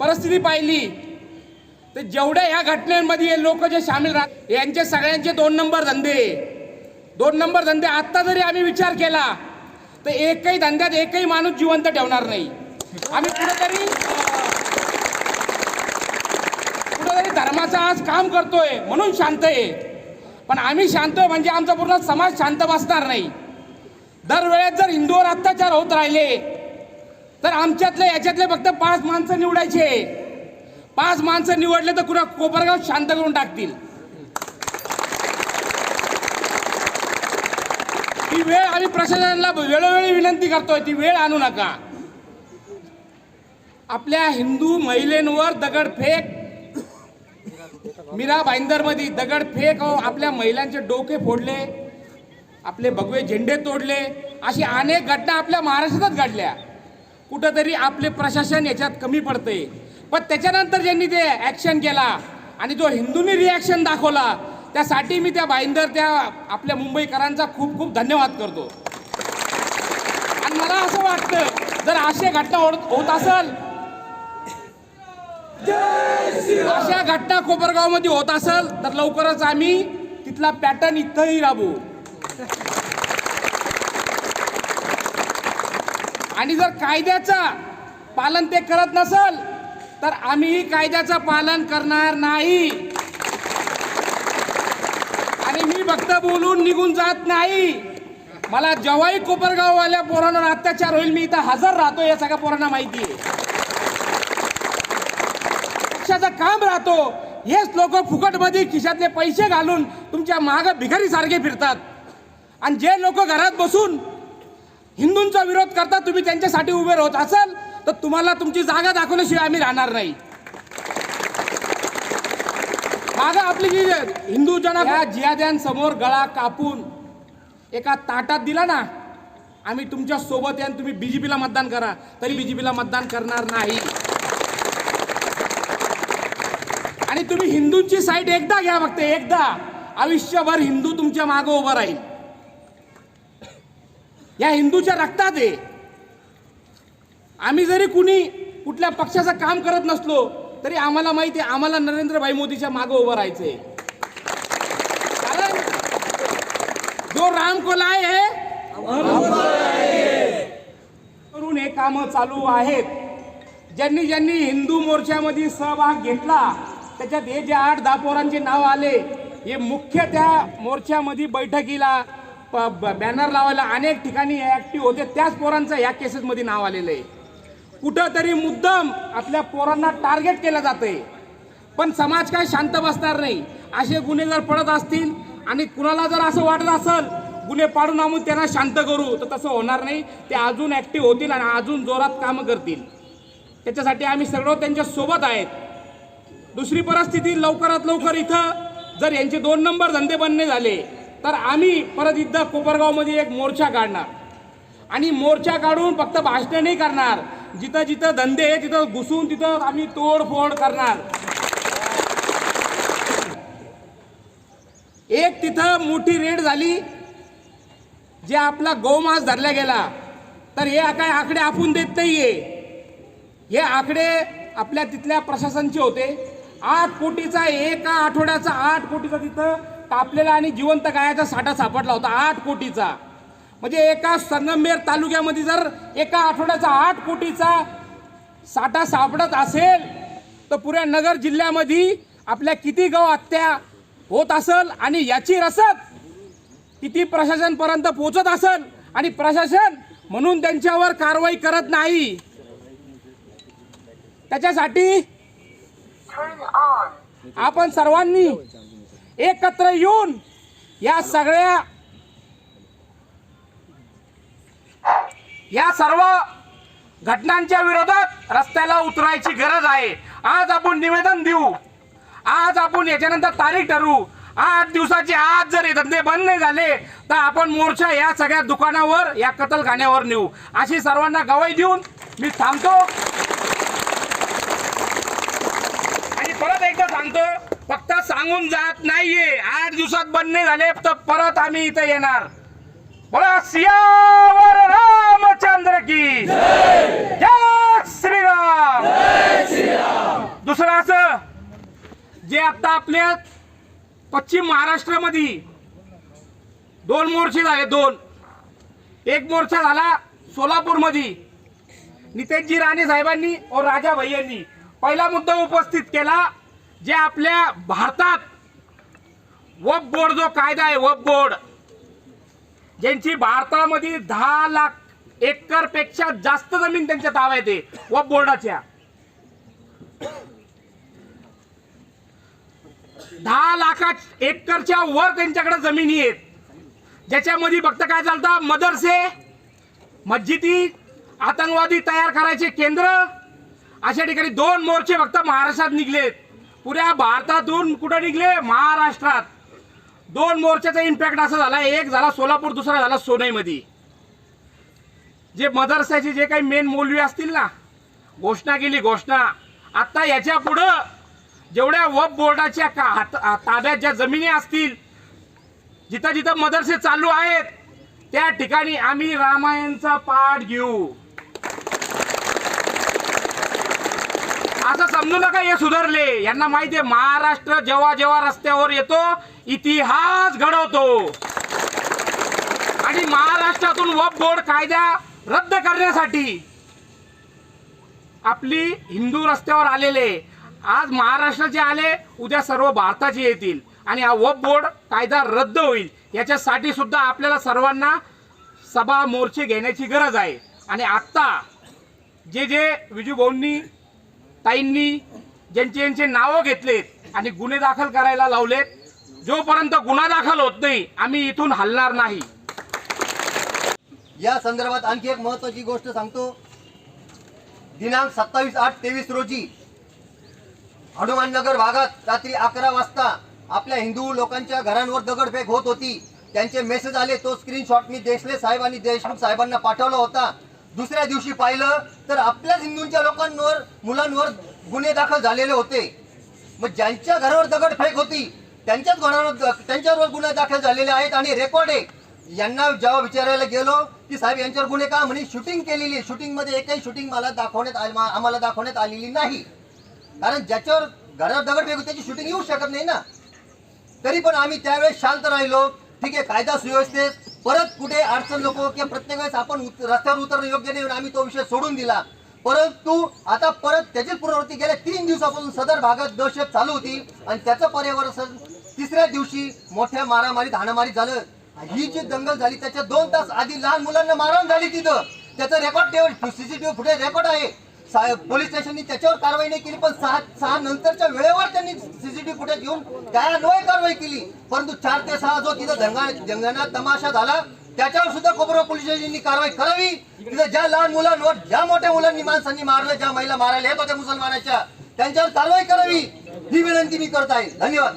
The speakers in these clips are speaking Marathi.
परिस्थिती पाहिली तर जेवढ्या ह्या घटनेमध्ये हे लोक जे सामील राहत यांचे सगळ्यांचे दोन नंबर धंदे. दोन नंबर धंदे आत्ता जरी आम्ही विचार केला तर एकही धंद्यात एकही माणूस जिवंत ठेवणार नाही. आम्ही कुठेतरी कुठेतरी धर्माचं आज काम करतोय म्हणून शांत आहे. पण आम्ही शांत आहे म्हणजे आमचा पूर्ण समाज शांत बसणार नाही. दरवेळेस जर हिंदूवर अत्याचार होत राहिले तर आमच्यातले याच्यातले फक्त पाच माणसं निवडायचे पाच माणसं निवडले तर कुणा कोपरगाव शांत करून टाकतील. ती वेळ आम्ही प्रशासनाला वेळोवेळी विनंती करतोय ती वेळ आणू नका. आपल्या हिंदू महिलेंवर दगडफेक मीरा भाईंदरमध्ये दगडफेक अहो, आपल्या महिलांचे डोके फोडले आपले भगवे झेंडे तोडले अशी अनेक घटना आपल्या महाराष्ट्रातच घडल्या. कुठंतरी आपले प्रशासन याच्यात कमी पडते पण त्याच्यानंतर ज्यांनी ते ॲक्शन केला आणि जो हिंदूंनी रिॲक्शन दाखवला त्यासाठी मी त्या भाईंदर त्या आपल्या मुंबईकरांचा खूप खूप धन्यवाद करतो. आणि मला असं वाटतं जर अशा घटना होत होत असेल अशा घटना कोपरगावमध्ये होत असेल तर लवकरच आम्ही तिथला पॅटर्न इथंही राबू आणि जर कायद्याचा पालन ते करत नसल तर आम्हीही कायद्याचं पालन करणार नाही. आणि मी फक्त बोलून निघून जात नाही. मला जेव्हाही कोपरगाववाल्या पोरांवर अत्याचार होईल मी इथं हजर राहतो या सगळ्या पोरांना माहिती आहे. पक्षाचं काम राहतो. हेच लोक फुकटमध्ये खिशातले पैसे घालून तुमच्या माग भिकारी सारखे फिरतात. आणि जे लोक घरात बसून हिंदूंचा विरोध करता तुम्ही त्यांच्यासाठी उभे राहत असाल तर तुम्हाला तुमची जागा दाखवल्याशिवाय आम्ही राहणार नाही. जागा आपली जी हिंदू जना जियाद्यांसमोर गळा कापून एका ताटात दिला ना आम्ही तुमच्यासोबत आहे तुम्ही बीजेपीला मतदान करा. तरी बीजेपीला मतदान करणार नाही. आणि तुम्ही हिंदूंची साईड एकदा घ्या फक्त एकदा. आयुष्यभर हिंदू तुमच्या मागं उभं राहील. या हिंदूच्या रक्तात आहे. आम्ही जरी कुणी कुठल्या पक्षाचं काम करत नसलो तरी आम्हाला माहिती आहे आम्हाला नरेंद्रभाई मोदीच्या मागं उभं राहायचंय. कारण जो राम को है करून हे कामं चालू आहेत. ज्यांनी ज्यांनी हिंदू मोर्चामध्ये सहभाग घेतला त्याच्यात हे जे आठ दहा पोरांचे नाव आले हे मुख्य त्या मोर्चामध्ये बैठकीला बॅनर लावायला अनेक ठिकाणी ॲक्टिव्ह होते. त्याच पोरांचं या केसेसमध्ये नाव आलेलं आहे. कुठंतरी मुद्दम आपल्या पोरांना टार्गेट केलं जातं आहे पण समाज काय शांत बसणार नाही. असे गुन्हे जर पडत असतील आणि कुणाला जर असं वाटत असेल गुन्हे पाडून आणून त्यांना शांत करू तर तसं होणार नाही. ते अजून ॲक्टिव्ह होतील आणि अजून जोरात कामं करतील. त्याच्यासाठी आम्ही सगळं त्यांच्यासोबत आहेत. दुसरी परिस्थिती लवकरात लवकर इथं जर यांचे दोन नंबर धंदे बनणे झाले तर आम्ही परत इथं कोपरगावमध्ये एक मोर्चा काढणार. आणि मोर्चा काढून फक्त भाषणं नाही करणार. जिथं जिथं धंदे आहे तिथं घुसून तिथं आम्ही तोडफोड करणार. एक तिथं मोठी रेड झाली जे आपला गौमास धरला गेला. तर हे काय आकडे आपण देत नाहीये. हे आकडे आपल्या तिथल्या प्रशासनचे होते. आठ कोटीचा एका आठवड्याचा आठ कोटीचा तिथं कापलेला आणि जिवंत गायाचा साठा सापडला होता आठ कोटीचा. म्हणजे एका संगमेर तालुक्यामध्ये जर एका आठवड्याचा आठ कोटीचा साठा सापडत असेल तर पुऱ्या नगर जिल्ह्यामध्ये आपल्या किती गौ हत्या होत असेल आणि याची रसद किती प्रशासनपर्यंत पोहोचत असेल आणि प्रशासन म्हणून त्यांच्यावर कारवाई करत नाही. त्याच्यासाठी आपण सर्वांनी एकत्र येऊन या सगळ्या या सर्व घटनांच्या विरोधात रस्त्याला उतरायची गरज आहे. आज आपण निवेदन देऊ. आज आपण याच्यानंतर तारीख ठरवू. आठ दिवसाचे आज जर हे धंदे बंद नाही झाले तर आपण मोर्चा या सगळ्या दुकानावर या कतलखान्यावर नेऊ. अशी सर्वांना गवाई देऊन मी थांबतो. आणि परत एकदा सांगतो फक्त सांगून जात नाहीये. आठ दिवसात बंद नाही झाले तर परत आम्ही इथे येणार. बोला सियावर रामचंद्र की जय! श्रीराम! दुसरं असं जे आता आपल्या पश्चिम महाराष्ट्रामध्ये दोन मोर्चे झाले दोन. एक मोर्चा झाला सोलापूरमध्ये. नितेशजी राणे साहेबांनी और राजा भैयांनी पहिला मुद्दा उपस्थित केला जे आपल्या भारतात वफ बोर्ड जो कायदा आहे वफ बोर्ड ज्यांची भारतामध्ये दहा लाख एकरपेक्षा जास्त जमीन त्यांच्या ताब्यात आहे वफ बोर्डाच्या. दहा लाखा एकरच्या वर त्यांच्याकडे जमिनी आहेत. ज्याच्यामध्ये फक्त काय चालतं? मदरसे मस्जिदी आतंकवादी तयार करायचे केंद्र अशा ठिकाणी दोन मोर्चे फक्त महाराष्ट्रात निघलेत. पुऱ्या भारतातून कुठं निघले? महाराष्ट्रात. दोन मोर्चाचा इम्पॅक्ट असा झाला. एक झाला सोलापूर दुसरा झाला सोनईमध्ये. जे मदरसाचे जे काही मेन मौलवी असतील ना घोषणा केली घोषणा. आत्ता याच्या पुढं जेवढ्या वफ बोर्डाच्या का ताब्यात ज्या जमिनी असतील जिथं जिथं मदरसे चालू आहेत त्या ठिकाणी आम्ही रामायणचा पाठ घेऊ. असं समजू नका हे सुधारले. यांना माहिती आहे महाराष्ट्र जेव्हा जेव्हा रस्त्यावर येतो इतिहास घडवतो. आणि महाराष्ट्रातून वफ बोर्ड कायदा रद्द करण्यासाठी आपली हिंदू रस्त्यावर आलेले आज महाराष्ट्राचे आले उद्या सर्व भारताचे येतील. आणि हा वफ बोर्ड कायदा रद्द होईल. याच्यासाठी सुद्धा आपल्याला सर्वांना सभा मोर्चे घेण्याची गरज आहे. आणि आत्ता जे जे विजू भाऊंनी ताईंनी ज्यांचे यांचे नावं घेतलेत आणि गुन्हे दाखल करायला लावलेत जोपर्यंत गुन्हा दाखल होत नाही आम्ही इथून हलणार नाही. या संदर्भात आणखी एक महत्वाची गोष्ट सांगतो. दिनांक सत्तावीस आठ तेवीस रोजी हनुमाननगर भागात रात्री अकरा वाजता आपल्या हिंदू लोकांच्या घरांवर दगडफेक होत होती. त्यांचे मेसेज आले तो स्क्रीनशॉट मी देशले साहेब आणि देशमुख साहेबांना पाठवला होता. दुसऱ्या दिवशी पाहिलं तर आपल्याच हिंदूंच्या लोकांवर मुलांवर गुन्हे दाखल झालेले होते. मग ज्यांच्या घरावर दगडफेक होती त्यांच्याच घरावर त्यांच्यावर गुन्हे दाखल झालेले आहेत आणि रेकॉर्ड आहे. यांना जेव्हा विचारायला गेलो की साहेब यांच्यावर गुन्हे का? म्हणे शूटिंग केलेली आहे. शूटिंगमध्ये एकही शूटिंग मला दाखवण्यात आम्हाला दाखवण्यात आलेली नाही. कारण ज्याच्यावर घरावर दगडफेक होती त्याची शूटिंग येऊ शकत नाही ना. तरी पण आम्ही त्यावेळेस शांत राहिलो. ठीक आहे कायदा सुव्यवस्थेत परत कुठे अडचण नको किंवा प्रत्येक वेळेस आपण रस्त्यावर उतरणं योग्य नाही आम्ही तो विषय सोडून दिला. परंतु आता परत त्याची पुनरावृत्ती गेल्या तीन दिवसापासून सदर भागात दहशत चालू होती आणि त्याचं पर्यावरण तिसऱ्या दिवशी मोठ्या मारामारीत हाणामारी झालं. ही जी दंगल झाली त्याच्या दोन तास आधी लहान मुलांना मारहाण झाली तिथं. त्याचं रेकॉर्ड ठेव सीसीटीव्ही फुटेज रेकॉर्ड आहे. पोलीस स्टेशननी त्याच्यावर कारवाई नाही केली पण सहा सहा नंतरच्या वेळेवर त्यांनी सीसीटीव्ही फुटेज घेऊन त्यान्वये कारवाई केली. परंतु चार ते सहा जो तिथं दंगा दंगाना तमाशा झाला त्याच्यावर सुद्धा कोपरा पोलीस स्टेशननी कारवाई करावी. तिथं ज्या लहान मुलांवर ज्या मोठ्या मुलांनी माणसांनी मारलं ज्या महिला मारायला येत होत्या मुसलमानाच्या त्यांच्यावर कारवाई करावी. ही विनंती मी करत आहे. धन्यवाद.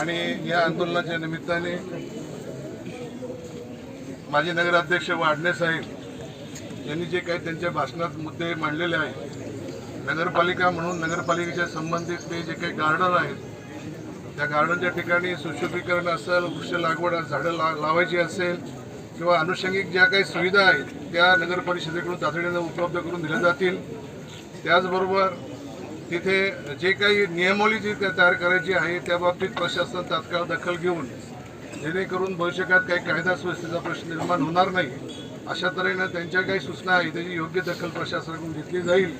आणि या आंदोलनाच्या निमित्ताने माजी नगराध्यक्ष वाडणे साहेब यांनी जे काही त्यांच्या भाषणात मुद्दे मांडलेले आहेत नगरपालिका म्हणून नगरपालिकेच्या संबंधित ते जे काही गार्डन आहेत त्या गार्डनच्या ठिकाणी सुशोभीकरण असेल वृक्ष लागवड झाडं ला लावायची असेल किंवा अनुषंगिक ज्या काही सुविधा आहेत त्या नगर परिषदेकडून तातडीनं उपलब्ध करून दिल्या जातील. त्याचबरोबर तिथे जे काही नियमावली जी तयार करायची आहे त्या बाबतीत प्रशासन तात्काळ दखल घेऊन जेणेकरून भविष्यात काही कायदा सुव्यवस्थेचा प्रश्न निर्माण होणार नाही. अशा तऱ्हेनं त्यांच्या काही सूचना आहेत त्याची योग्य दखल प्रशासनाकडून घेतली जाईल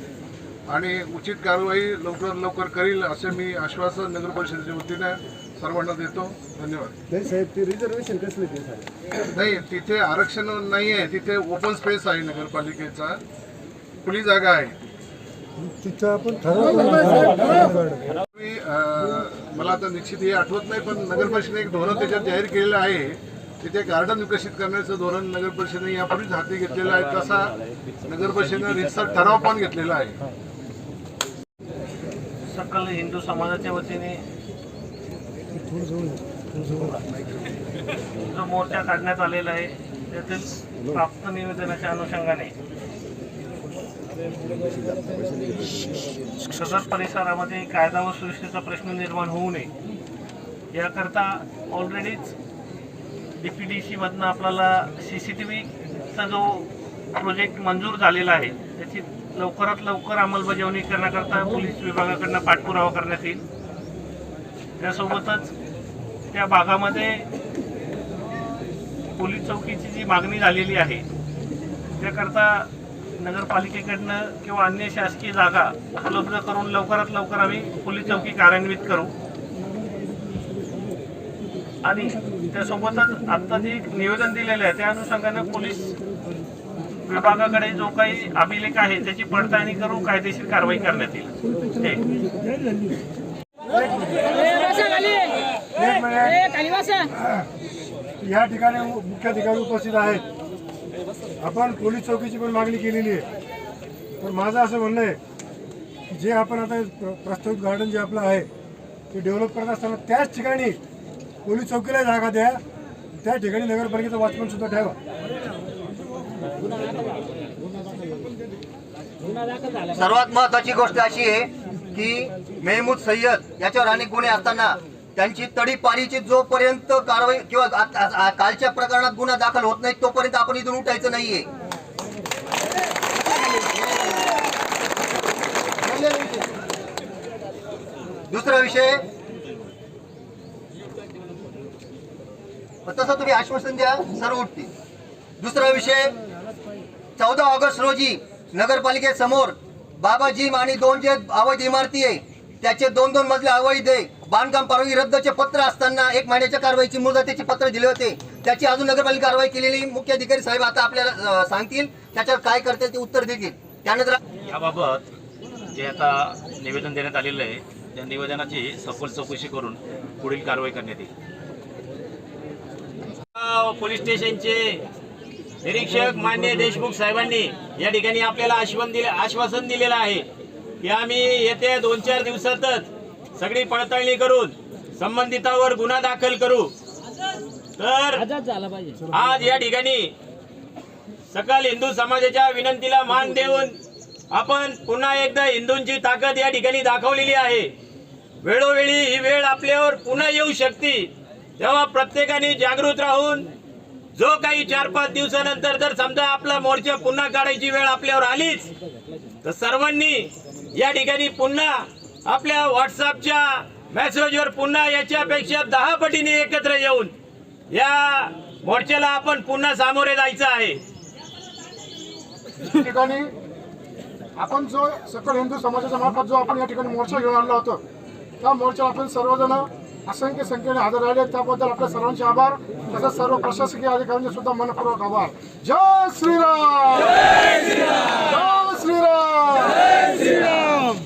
आणि उचित कारवाई लवकरात लवकर करील असे मी आश्वासन नगर परिषदेच्या वतीनं सर्वांना देतो. धन्यवाद. नाही साहेब ते रिझर्वेशन कसलं ते साहेब? नाही तिथे आरक्षण नाही आहे तिथे ओपन स्पेस आहे नगरपालिकेचा. खुली जागा आहे. तिथं आपण अं, मला आता निश्चित हे आठवत नाही पण नगर परिषदेने एक धोरण त्याच्यात जाहीर केलेलं आहे. तिथे गार्डन विकसित करण्याचं धोरण नगर परिषदेने यापूर्वीच हाती घेतलेलं आहे. तसा नगर परिषदेनं रितसर ठराव पण घेतलेला आहे. सकल हिंदू समाजाच्या वतीने जो मोर्चा काढण्यात आलेला आहे त्यातील प्राप्त निवेदनाच्या अनुषंगाने सदर परिसरामध्ये कायदा व सुरक्षेचा प्रश्न निर्माण होऊ नये. याकरता ऑलरेडीच डी पी डी सीमधनं आपल्याला सी सी टी व्हीचा जो प्रोजेक्ट मंजूर झालेला आहे त्याची लवकरात लवकर अंमलबजावणी करण्याकरता पोलीस विभागाकडनं पाठपुरावा करण्यात येईल. त्यासोबतच त्या भागामध्ये पोलीस चौकीची जी मागणी झालेली आहे त्याकरता नगरपालिकेकडनं किंवा अन्य शासकीय जागा उपलब्ध करून लवकरात लवकर आम्ही पोलीस चौकी कार्यान्वित करू. आणि त्यासोबतच आता जे निवेदन दिलेलं आहे. त्या अनुषंगाने पोलीस विभागाकडे जो काही अभिलेख आहे त्याची पडताळणी करून कायदेशीर कारवाई करण्यात येईल. या ठिकाणी मुख्याधिकारी उपस्थित आहेत. आपण पोलीस चौकीची पण मागणी केलेली आहे. तर माझं असं म्हणणं आहे जे आपण आता प्रस्तावित गार्डन जे आपलं आहे ते डेव्हलप करत असताना त्याच ठिकाणी पोलीस चौकीला जागा द्या. त्या ठिकाणी नगरपालिकेचं वाचपण सुद्धा ठेवा. सर्वात महत्वाची गोष्ट अशी आहे की मेहमूद सय्यद याच्यावर अनेक गुन्हे असताना त्यांची तडीपारीची जोपर्यंत कारवाई किंवा कालच्या प्रकरणात गुन्हा दाखल होत नाही तोपर्यंत आपण इथून उठायचं नाहीये. दुसरा विषय तसं तुम्ही आश्वासन द्या सर्व उठतील दुसरा विषय चौदा ऑगस्ट रोजी नगरपालिकेसमोर बाबा जिम आणि दोन जे अवैध इमारती आहे त्याचे दोन दोन मजले अवैध आहे. बांधकाम परवानगी रद्दचे पत्र असताना एक महिन्याच्या कारवाईची मुदतीचे पत्र दिले होते. त्याची अजून नगरपालिका कारवाई केलेली मुख्य अधिकारी साहेब आता आपल्याला सांगतील त्याच्यावर काय करतील ते उत्तर देतील. त्यानंतर याबाबत जे आता निवेदन देण्यात आलेलं आहे त्या निवेदनाची सखोल चौकशी करून पुढील कारवाई करण्यात येईल. पोलीस स्टेशनचे निरीक्षक मान्य देशमुख साहेबांनी या ठिकाणी आपल्याला आश्वासन दिले आश्वासन दिलेलं आहे की आम्ही येत्या दोन चार दिवसातच सगळी पडताळणी करून संबंधितावर गुन्हा दाखल करू. तर आज या ठिकाणी सकल हिंदू समाजाच्या विनंतीला मान देऊन आपण पुन्हा एकदा हिंदूंची ताकद या ठिकाणी दाखवलेली आहे. वेळोवेळी ही वेळ आपल्यावर पुन्हा येऊ शकते. तेव्हा प्रत्येकाने जागृत राहून जो काही चार पाच दिवसानंतर जर समजा आपला मोर्चा पुन्हा काढायची वेळ आपल्यावर आलीच तर सर्वांनी या ठिकाणी पुन्हा आपल्या व्हॉट्सअपच्या मेसेजवर पुन्हा याच्यापेक्षा दहा पटीने एकत्र येऊन या मोर्चाला आपण पुन्हा सामोरे जायचं आहे. ठिकाणी आपण जो सकल हिंदू समाजाच्या मार्फत जो आपण या ठिकाणी मोर्चा घेऊन आणला होता त्या मोर्चा आपण सर्वजण असंख्य संख्येने हजर राहिले. त्याबद्दल आपल्या सर्वांचे आभार. तसंच सर्व प्रशासकीय अधिकाऱ्यांचे सुद्धा मनपूर्वक आभार. जय श्रीराम! जय श्रीराम!